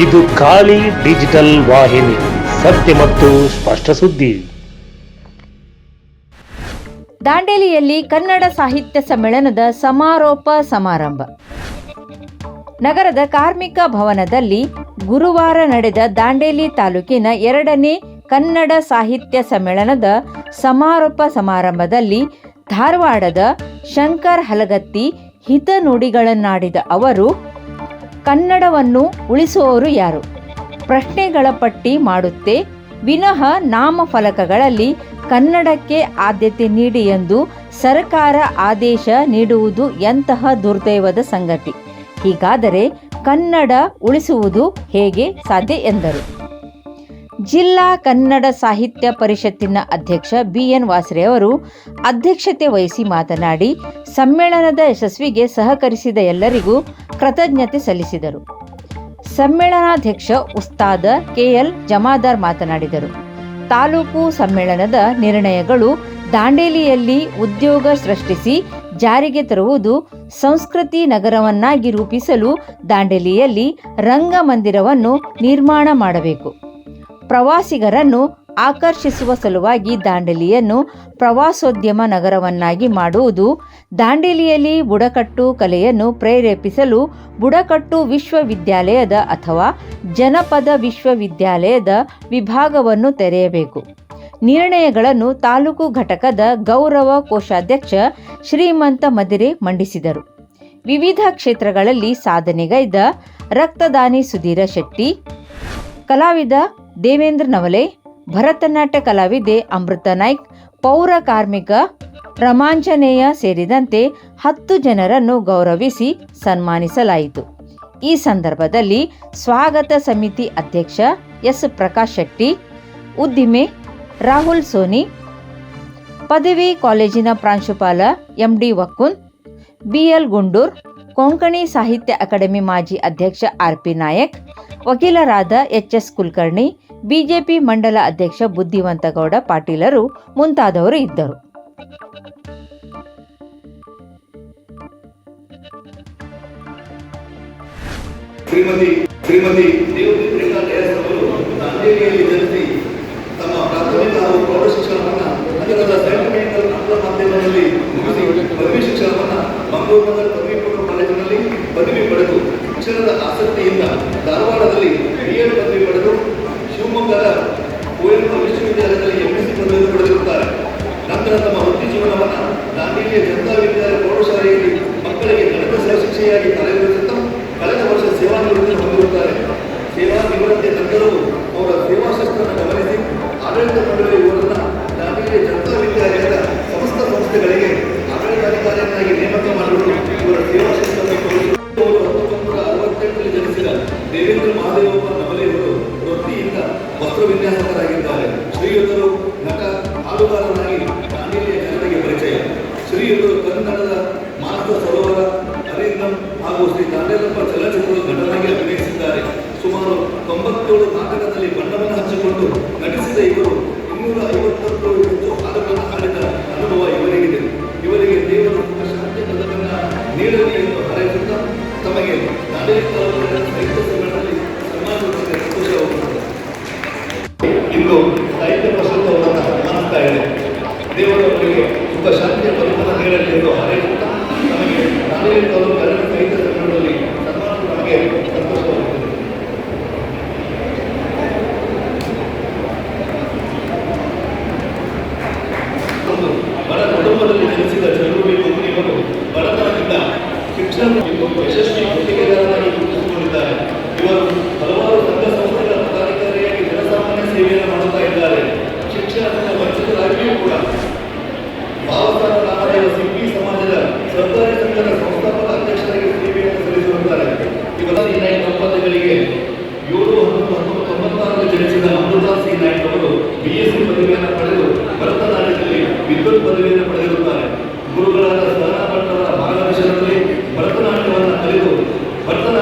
ಇದು ಖಾಲಿ ಡಿಜಿಟಲ್ ವಾಹಿನಿ, ಸತ್ಯ ಮತ್ತು ಸ್ಪಷ್ಟ ಸುದ್ದಿ. ದಾಂಡೇಲಿಯಲ್ಲಿ ಕನ್ನಡ ಸಾಹಿತ್ಯ ಸಮ್ಮೇಳನದ ಸಮಾರೋಪ ಸಮಾರಂಭ. ನಗರದ ಕಾರ್ಮಿಕ ಭವನದಲ್ಲಿ ಗುರುವಾರ ನಡೆದ ದಾಂಡೇಲಿ ತಾಲೂಕಿನ ಎರಡನೇ ಕನ್ನಡ ಸಾಹಿತ್ಯ ಸಮ್ಮೇಳನದ ಸಮಾರೋಪ ಸಮಾರಂಭದಲ್ಲಿ ಧಾರವಾಡದ ಶಂಕರ್ ಹಲಗತ್ತಿ ಹಿತನುಡಿಗಳನ್ನಾಡಿದ ಅವರು ಕನ್ನಡವನ್ನು ಉಳಿಸುವವರು ಯಾರು? ಪ್ರಶ್ನೆಗಳ ಪಟ್ಟಿ ಮಾಡುತ್ತೆ. ವಿನಃ ನಾಮಫಲಕಗಳಲ್ಲಿ ಕನ್ನಡಕ್ಕೆ ಆದ್ಯತೆ ನೀಡಿ ಎಂದು ಸರ್ಕಾರ ಆದೇಶ ನೀಡುವುದು ಎಂತಹ ದುರ್ದೈವದ ಸಂಗತಿ? ಹೀಗಾದರೆ ಕನ್ನಡ ಉಳಿಸುವುದು ಹೇಗೆ ಸಾಧ್ಯ ಎಂದರು? ಜಿಲ್ಲಾ ಕನ್ನಡ ಸಾಹಿತ್ಯ ಪರಿಷತ್ತಿನ ಅಧ್ಯಕ್ಷ ಬಿಎನ್ ವಾಸ್ರೆ ಅವರು ಅಧ್ಯಕ್ಷತೆ ವಹಿಸಿ ಮಾತನಾಡಿ, ಸಮ್ಮೇಳನದ ಯಶಸ್ವಿಗೆ ಸಹಕರಿಸಿದ ಎಲ್ಲರಿಗೂ ಕೃತಜ್ಞತೆ ಸಲ್ಲಿಸಿದರು. ಸಮ್ಮೇಳನಾಧ್ಯಕ್ಷ ಉಸ್ತಾದ ಕೆಎಲ್ ಜಮಾದಾರ್ ಮಾತನಾಡಿದರು. ತಾಲೂಕು ಸಮ್ಮೇಳನದ ನಿರ್ಣಯಗಳು ದಾಂಡೇಲಿಯಲ್ಲಿ ಉದ್ಯೋಗ ಸೃಷ್ಟಿಸಿ ಜಾರಿಗೆ ತರುವುದು ಸಂಸ್ಕೃತಿ ನಗರವನ್ನಾಗಿ ರೂಪಿಸಲು ದಾಂಡೇಲಿಯಲ್ಲಿ ರಂಗಮಂದಿರವನ್ನು ನಿರ್ಮಾಣ ಮಾಡಬೇಕು. ಪ್ರವಾಸಿಗರನ್ನು ಆಕರ್ಷಿಸುವ ಸಲುವಾಗಿ ದಾಂಡೇಲಿಯನ್ನು ಪ್ರವಾಸೋದ್ಯಮ ನಗರವನ್ನಾಗಿ ಮಾಡುವುದು, ದಾಂಡೇಲಿಯಲ್ಲಿ ಬುಡಕಟ್ಟು ಕಲೆಯನ್ನು ಪ್ರೇರೇಪಿಸಲು ಬುಡಕಟ್ಟು ವಿಶ್ವವಿದ್ಯಾಲಯದ ಅಥವಾ ಜನಪದ ವಿಶ್ವವಿದ್ಯಾಲಯದ ವಿಭಾಗವನ್ನು ತೆರೆಯಬೇಕು. ನಿರ್ಣಯಗಳನ್ನು ತಾಲೂಕು ಘಟಕದ ಗೌರವ ಕೋಶಾಧ್ಯಕ್ಷ ಶ್ರೀಮಂತ ಮದಿರೆ ಮಂಡಿಸಿದರು. ವಿವಿಧ ಕ್ಷೇತ್ರಗಳಲ್ಲಿ ಸಾಧನೆಗೈದ ರಕ್ತದಾನಿ ಸುಧೀರ ಶೆಟ್ಟಿ, ಕಲಾವಿದ ದೇವೇಂದ್ರ ನವಲೆ, ಭರತನಾಟ್ಯ ಕಲಾವಿದೆ ಅಮೃತ ನಾಯ್ಕ್, ಪೌರ ಕಾರ್ಮಿಕ ರಮಾಂಜನೇಯ ಸೇರಿದಂತೆ ಹತ್ತು ಜನರನ್ನು ಗೌರವಿಸಿ ಸನ್ಮಾನಿಸಲಾಯಿತು. ಈ ಸಂದರ್ಭದಲ್ಲಿ ಸ್ವಾಗತ ಸಮಿತಿ ಅಧ್ಯಕ್ಷ ಎಸ್. ಪ್ರಕಾಶ್ ಶೆಟ್ಟಿ, ಉದ್ದಿಮೆ ರಾಹುಲ್ ಸೋನಿ, ಪದವಿ ಕಾಲೇಜಿನ ಪ್ರಾಂಶುಪಾಲ M. D. Vakkun BL Gundur, Konkani ಸಾಹಿತ್ಯ ಅಕಾಡೆಮಿ ಮಾಜಿ ಅಧ್ಯಕ್ಷ ಆರ್. ಪಿ. ನಾಯಕ್, ವಕೀಲರಾದ ಎಚ್ಎಸ್ ಕುಲಕರ್ಣಿ ಬಿಜೆಪಿ ಮಂಡಲ ಅಧ್ಯಕ್ಷ ಬುದ್ಧಿವಂತಗೌಡ ಪಾಟೀಲರು ಮುಂತಾದವರು ಇದ್ದರು. ಶ್ರೀಮತಿ ಶ್ರೀಮತಿ ತಮ್ಮ ಪ್ರಾಥಮಿಕ ಹಾಗೂ ಪ್ರೌಢ ಶಿಕ್ಷಣವನ್ನು ಶಿಕ್ಷಣವನ್ನ ಪಡೆದು ಶಿಕ್ಷಣದ ಆಸಕ್ತಿಯಿಂದ ಧಾರವಾಡದಲ್ಲಿ ಬಿ ಪದವಿ ಪಡೆದು ಶಿವಮೊಗ್ಗದ ಕುವೆಂಪು ವಿಶ್ವವಿದ್ಯಾಲಯದಲ್ಲಿ ಎಂಎಸ್ಸಿ ಪದವಿ ಪಡೆದಿರುತ್ತಾರೆ. ನಂತರ ತಮ್ಮ ವೃತ್ತಿ ಜೀವನವನ್ನ ದಾಂಡೇಲಿಯ ಜನತಾ ವಿದ್ಯಾಲಯ ಪ್ರೌಢಶಾಲೆಯಲ್ಲಿ ಮಕ್ಕಳಿಗೆ ಗಣಿತ ಸಹಶಿಕ್ಷೆಯಾಗಿ ಕಾರ್ಯನಿರ್ವಹಿಸುತ್ತಾ ಕಳೆದ ವರ್ಷ ಸೇವಾ ನಿವೃತ್ತಿ ಹೊಂದಿರುತ್ತಾರೆ. ಸೇವಾ ನಿವೃತ್ತಿಯ ನಂತರವೂ ಅವರ ಸೇವಾ ಶಸ್ತ್ರವನ್ನು ಗಮನಿಸಿ ಆಡಳಿತ ನಮಗೆ ಬಡ ಕುಟುಂಬದಲ್ಲಿ ಇವರು ಶಿಕ್ಷಣ ಯಶಸ್ವಿ ಇವರು ಹಲವಾರು ಸಂಘ ಸಂಸ್ಥೆಗಳ ಪದಾಧಿಕಾರಿಯಾಗಿ ಜನಸಾಮಾನ್ಯ ಸೇವೆಯನ್ನು ಮಾಡುತ್ತಾ ಇದ್ದಾರೆ. ಶಿಕ್ಷಣದಿಂದ ವಂಚಿತರಾಗಿಯೂ ಕೂಡ but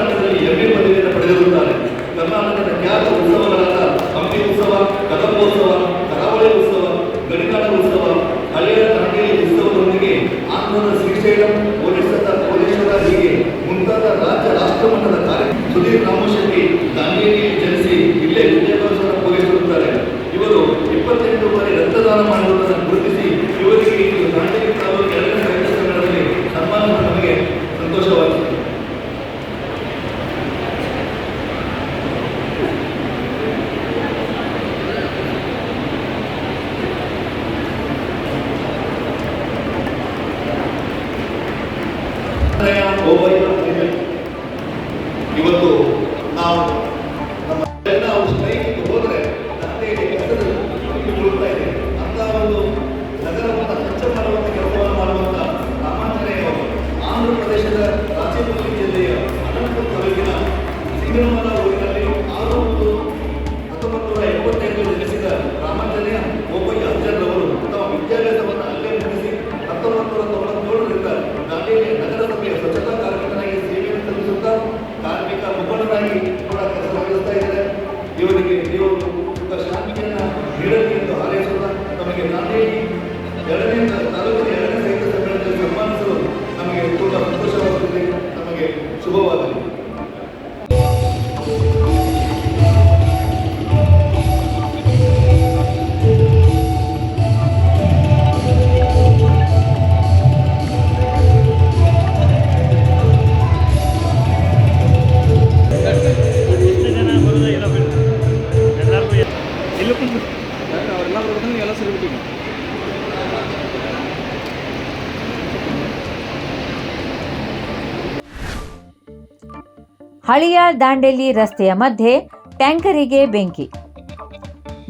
ಹಳಿಯಾಳ್ ದಾಂಡೇಲಿ ರಸ್ತೆಯ ಮಧ್ಯೆ ಟ್ಯಾಂಕರಿಗೆ ಬೆಂಕಿ.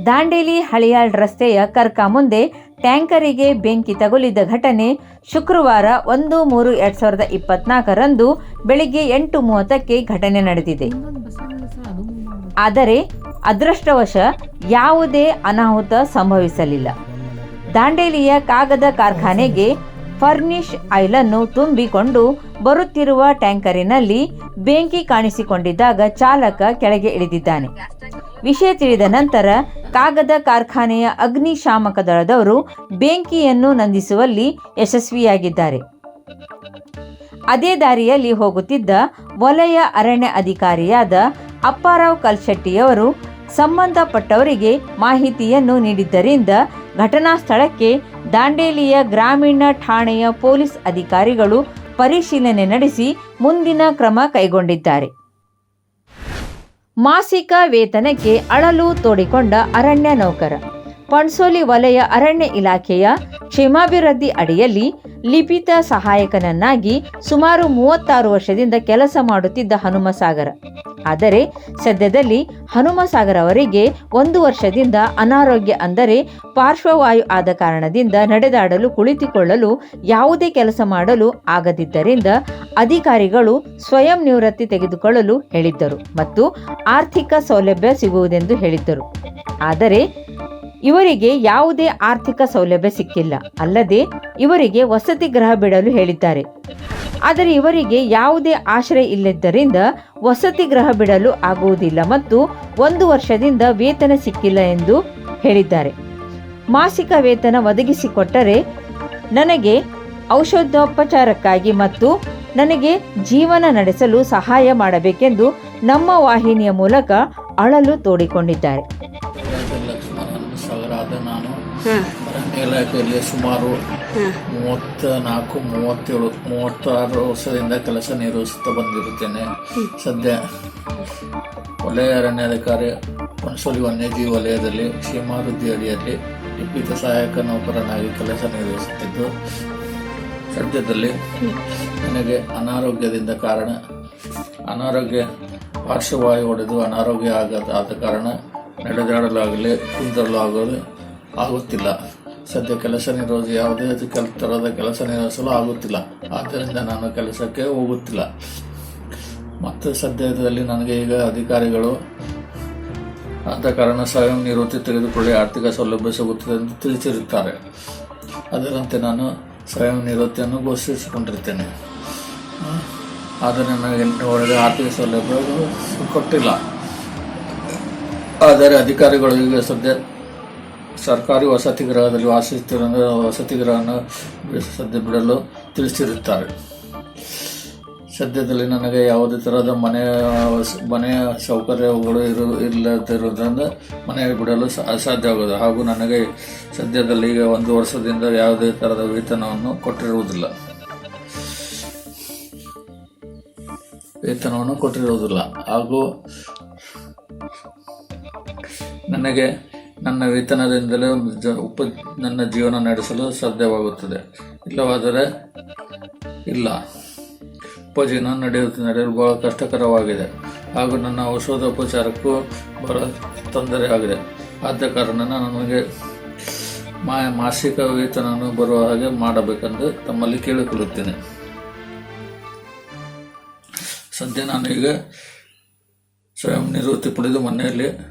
ದಾಂಡೇಲಿ ಹಳಿಯಾಳ್ ರಸ್ತೆಯ ಕರ್ಕ ಮುಂದೆ ಟ್ಯಾಂಕರಿಗೆ ಬೆಂಕಿ ತಗುಲಿದ ಘಟನೆ ಶುಕ್ರವಾರ ಒಂದು ಮೂರು ಎರಡ್ ಸಾವಿರದ ಇಪ್ಪತ್ನಾಲ್ಕರಂದು ಬೆಳಿಗ್ಗೆ ಎಂಟು ಮೂವತ್ತಕ್ಕೆ ಘಟನೆ ನಡೆದಿದೆ. ಆದರೆ ಅದೃಷ್ಟವಶ ಯಾವುದೇ ಅನಾಹುತ ಸಂಭವಿಸಲಿಲ್ಲ. ದಾಂಡೇಲಿಯ ಕಾಗದ ಕಾರ್ಖಾನೆಗೆ ಫರ್ನಿಶ್ ಆಯಿಲನ್ನು ತುಂಬಿಕೊಂಡು ಬರುತ್ತಿರುವ ಟ್ಯಾಂಕರಿನಲ್ಲಿ ಬೆಂಕಿ ಕಾಣಿಸಿಕೊಂಡಿದ್ದಾಗ ಚಾಲಕ ಕೆಳಗೆ ಇಳಿದಿದ್ದಾನೆ. ವಿಷಯ ತಿಳಿದ ನಂತರ ಕಾಗದ ಕಾರ್ಖಾನೆಯ ಅಗ್ನಿಶಾಮಕ ದಳದವರು ಬೆಂಕಿಯನ್ನು ನಂದಿಸುವಲ್ಲಿ ಯಶಸ್ವಿಯಾಗಿದ್ದಾರೆ. ಅದೇ ದಾರಿಯಲ್ಲಿ ಹೋಗುತ್ತಿದ್ದ ವಲಯ ಅರಣ್ಯ ಅಧಿಕಾರಿಯಾದ ಅಪ್ಪಾರಾವ್ ಕಲ್ಶೆಟ್ಟಿಯವರು ಸಂಬಂಧಪಟ್ಟವರಿಗೆ ಮಾಹಿತಿಯನ್ನು ನೀಡಿದ್ದರಿಂದ ಘಟನಾ ಸ್ಥಳಕ್ಕೆ ದಾಂಡೇಲಿಯ ಗ್ರಾಮೀಣ ಠಾಣೆಯ ಪೊಲೀಸ್ ಅಧಿಕಾರಿಗಳು ಪರಿಶೀಲನೆ ನಡೆಸಿ ಮುಂದಿನ ಕ್ರಮ ಕೈಗೊಂಡಿದ್ದಾರೆ. ಮಾಸಿಕ ವೇತನಕ್ಕೆ ಅಳಲು ತೋಡಿಕೊಂಡ ಅರಣ್ಯ ನೌಕರ ಪಣಸೋಲಿ ವಲಯ ಅರಣ್ಯ ಇಲಾಖೆಯ ಕ್ಷೇಮಾಭಿವೃದ್ಧಿ ಅಡಿಯಲ್ಲಿ ಲಿಪಿತ ಸಹಾಯಕನನ್ನಾಗಿ ಸುಮಾರು ಮೂವತ್ತಾರು ವರ್ಷದಿಂದ ಕೆಲಸ ಮಾಡುತ್ತಿದ್ದ ಹನುಮಸಾಗರ. ಆದರೆ ಸದ್ಯದಲ್ಲಿ ಹನುಮಸಾಗರ ಅವರಿಗೆ ಒಂದು ವರ್ಷದಿಂದ ಅನಾರೋಗ್ಯ ಅಂದರೆ ಪಾರ್ಶ್ವವಾಯು ಆದ ಕಾರಣದಿಂದ ನಡೆದಾಡಲು ಕುಳಿತುಕೊಳ್ಳಲು ಯಾವುದೇ ಕೆಲಸ ಮಾಡಲು ಆಗದಿದ್ದರಿಂದ ಅಧಿಕಾರಿಗಳು ಸ್ವಯಂ ನಿವೃತ್ತಿ ತೆಗೆದುಕೊಳ್ಳಲು ಹೇಳಿದ್ದರು ಮತ್ತು ಆರ್ಥಿಕ ಸೌಲಭ್ಯ ಸಿಗುವುದೆಂದು ಹೇಳಿದ್ದರು. ಆದರೆ ಇವರಿಗೆ ಯಾವುದೇ ಆರ್ಥಿಕ ಸೌಲಭ್ಯ ಸಿಕ್ಕಿಲ್ಲ. ಅಲ್ಲದೆ ಇವರಿಗೆ ವಸತಿ ಗೃಹ ಬಿಡಲು ಹೇಳಿದ್ದಾರೆ. ಆದರೆ ಇವರಿಗೆ ಯಾವುದೇ ಆಶ್ರಯ ಇಲ್ಲದ್ದರಿಂದ ವಸತಿ ಗೃಹ ಬಿಡಲು ಆಗುವುದಿಲ್ಲ ಮತ್ತು ಒಂದು ವರ್ಷದಿಂದ ವೇತನ ಸಿಕ್ಕಿಲ್ಲ ಎಂದು ಹೇಳಿದ್ದಾರೆ. ಮಾಸಿಕ ವೇತನ ಒದಗಿಸಿಕೊಟ್ಟರೆ ನನಗೆ ಔಷಧೋಪಚಾರಕ್ಕಾಗಿ ಮತ್ತು ನನಗೆ ಜೀವನ ನಡೆಸಲು ಸಹಾಯ ಮಾಡಬೇಕೆಂದು ನಮ್ಮ ವಾಹಿನಿಯ ಮೂಲಕ ಅಳಲು ತೋಡಿಕೊಂಡಿದ್ದಾರೆ. ಆದ ನಾನು. ಅರಣ್ಯ ಇಲಾಖೆಯಲ್ಲಿ ಸುಮಾರು ಮೂವತ್ತ ನಾಲ್ಕು ಮೂವತ್ತೇಳು ಮೂವತ್ತಾರು ವರ್ಷದಿಂದ ಕೆಲಸ ನಿರ್ವಹಿಸುತ್ತಾ ಬಂದಿರುತ್ತೇನೆ. ಸದ್ಯ ವಲಯ ಅರಣ್ಯಾಧಿಕಾರಿ ಪಣಸೋಲಿ ವನ್ಯಜೀವಿ ವಲಯದಲ್ಲಿ ಕ್ಷೇಮಾಭಿವೃದ್ಧಿ ಅಡಿಯಲ್ಲಿ ಲಿಪಿತ ಸಹಾಯಕ ನೌಕರನಾಗಿ ಕೆಲಸ ನಿರ್ವಹಿಸುತ್ತಿದ್ದು ಸದ್ಯದಲ್ಲಿ ನನಗೆ ಅನಾರೋಗ್ಯದಿಂದ ಕಾರಣ ಅನಾರೋಗ್ಯ ಪಾರ್ಶ್ವವಾಯು ಹೊಡೆದು ಅನಾರೋಗ್ಯ ಆಗದ ಆದ ಕಾರಣ ನಡೆದಾಡಲಾಗಲಿ ಕುಂದಲು ಆಗೋದು ಆಗುತ್ತಿಲ್ಲ. ಸದ್ಯ ಕೆಲಸ ನಿರ್ವಹಿಸಿ ಯಾವುದೇ ಥರದ ಕೆಲಸ ನಿರ್ವಹಿಸಲು ಆಗುತ್ತಿಲ್ಲ. ಆದ್ದರಿಂದ ನಾನು ಕೆಲಸಕ್ಕೆ ಹೋಗುತ್ತಿಲ್ಲ. ಮತ್ತು ಸದ್ಯದಲ್ಲಿ ನನಗೆ ಈಗ ಅಧಿಕಾರಿಗಳು ಆದ ಕಾರಣ ಸ್ವಯಂ ನಿವೃತ್ತಿ ತೆಗೆದುಕೊಳ್ಳಿ, ಆರ್ಥಿಕ ಸೌಲಭ್ಯ ಸಿಗುತ್ತದೆ ಎಂದು ತಿಳಿಸಿರುತ್ತಾರೆ. ಅದರಂತೆ ನಾನು ಸ್ವಯಂ ನಿವೃತ್ತಿಯನ್ನು ಘೋಷಿಸಿಕೊಂಡಿರ್ತೇನೆ. ಆದರೆ ನನಗೆ ಒಳಗೆ ಆರ್ಥಿಕ ಸೌಲಭ್ಯ ಕೊಟ್ಟಿಲ್ಲ. ಆದರೆ ಅಧಿಕಾರಿಗಳು ಈಗ ಸದ್ಯ ಸರ್ಕಾರಿ ವಸತಿ ಗೃಹದಲ್ಲಿ ವಾಸಿಸುತ್ತಿರುವ ವಸತಿ ಗೃಹವನ್ನು ಸದ್ಯ ಬಿಡಲು ತಿಳಿಸಿರುತ್ತಾರೆ. ಸದ್ಯದಲ್ಲಿ ನನಗೆ ಯಾವುದೇ ಥರದ ಮನೆಯ ಮನೆಯ ಸೌಕರ್ಯಗಳು ಇರು ಇಲ್ಲದಿರುವುದರಿಂದ ಮನೆ ಬಿಡಲು ಅಸಾಧ್ಯ ಅಸಾಧ್ಯವಾಗುವುದು ಹಾಗೂ ನನಗೆ ಸದ್ಯದಲ್ಲಿ ಈಗ ಒಂದು ವರ್ಷದಿಂದ ಯಾವುದೇ ಥರದ ವೇತನವನ್ನು ಕೊಟ್ಟಿರುವುದಿಲ್ಲ. ವೇತನವನ್ನು ಕೊಟ್ಟಿರುವುದಿಲ್ಲ. ಹಾಗೂ ನನಗೆ ನನ್ನ ವೇತನದಿಂದಲೇ ಉಪ ನನ್ನ ಜೀವನ ನಡೆಸಲು ಸಾಧ್ಯವಾಗುತ್ತದೆ. ಇಲ್ಲವಾದರೆ ಇಲ್ಲ. ಉಪಜೀವನ ನಡೆಯುತ್ತೆ ನಡೆಯಲು ಬಹಳ ಕಷ್ಟಕರವಾಗಿದೆ. ಹಾಗೂ ನನ್ನ ಔಷಧೋಪಚಾರಕ್ಕೂ ಬಹಳ ತೊಂದರೆ ಆಗಿದೆ. ಆದ ಕಾರಣ ನನಗೆ ಮಾ ಮಾಸಿಕ ವೇತನವನ್ನು ಬರುವ ಹಾಗೆ ಮಾಡಬೇಕೆಂದು ತಮ್ಮಲ್ಲಿ ಕೇಳಿಕೊಳ್ಳುತ್ತೇನೆ. ಸದ್ಯ ನಾನು ಈಗ ಸ್ವಯಂ ನಿವೃತ್ತಿ ಪಡೆದು ಮನೆಯಲ್ಲಿ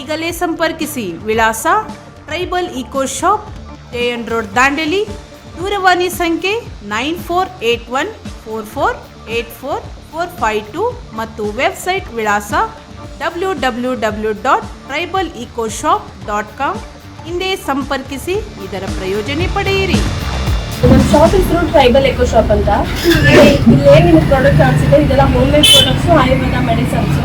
ಈಗಲೇ ಸಂಪರ್ಕಿಸಿ ವಿಳಾಸ tribal eco shop Jayan road Dandeli ದೂರವಾಣಿ ಸಂಖ್ಯೆ nine four eight one four four eight four four five two ಮತ್ತು ವೆಬ್ಸೈಟ್ ವಿಳಾಸ W W W dot tribal eco shop dot com. ಹಿಂದೆ ಸಂಪರ್ಕಿಸಿ ಇದರ ಪ್ರಯೋಜನ ಪಡೆಯಿರಿ. ನಮ್ಮ ಶಾಪ್ ಹೆಸರು ಟ್ರೈಬಲ್ ಎಕೋ ಶಾಪ್ ಅಂತ. ಇಲ್ಲಿ ಏನೇನು ಏನು ನಿಮಗೆ ಪ್ರಾಡಕ್ಟ್ ಆಗ್ತಿದೆ ಇದೆಲ್ಲ home made products Ayurveda medicines